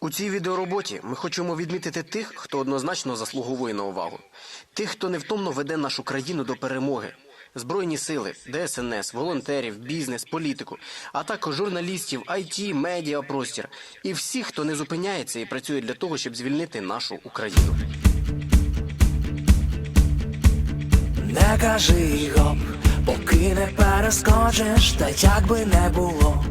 У цій відеороботі ми хочемо відмітити тих, хто однозначно заслуговує на увагу, тих, хто невтомно веде нашу країну до перемоги. Збройні сили, ДСНС, волонтерів, бізнес, політику, а також журналістів, IT, медіа, простір і всіх, хто не зупиняється і працює для того, щоб звільнити нашу Україну. Не кажи гоп, поки не перескочиш, та як би не було,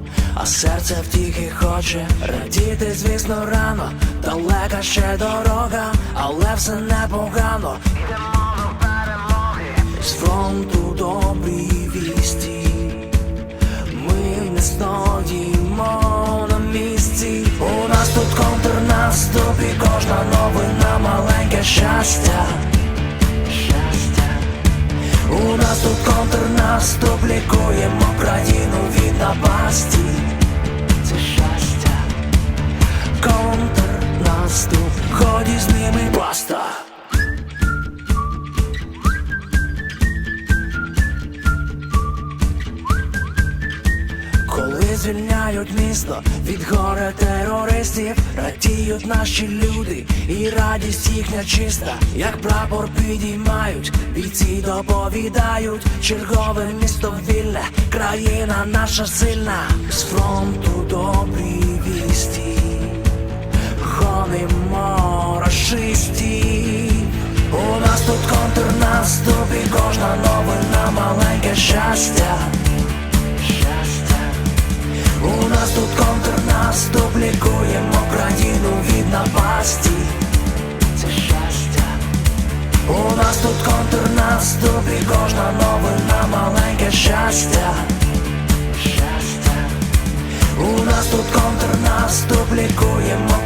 серце втіхи хоче радіти, звісно, рано, далека ще дорога, але все непогано. Йдемо до перемоги з фронту добрі вісті. Ми не стоїмо на місці. У нас тут контрнаступ і кожна новина маленьке щастя. У нас тут контрнаступ, лікуємо контрнаступ, ході з ними баста. Коли звільняють місто від горе терористів, радіють наші люди, і радість їхня чиста, як прапор підіймають, бійці доповідають, чергове місто вільне, країна наша сильна, з фронту контрнаступ і кожна новина маленьке щастя. Щастя. У нас тут контрнаступ, лікуємо країну від напасті. Це щастя. У нас тут контрнаступ і кожна новина маленьке щастя. Щастя. У нас тут контрнаступ, лікуємо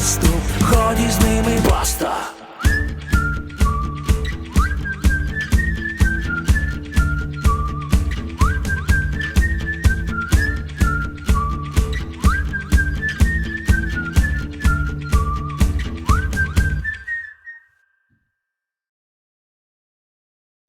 Контрнаступ, ході з ними баста.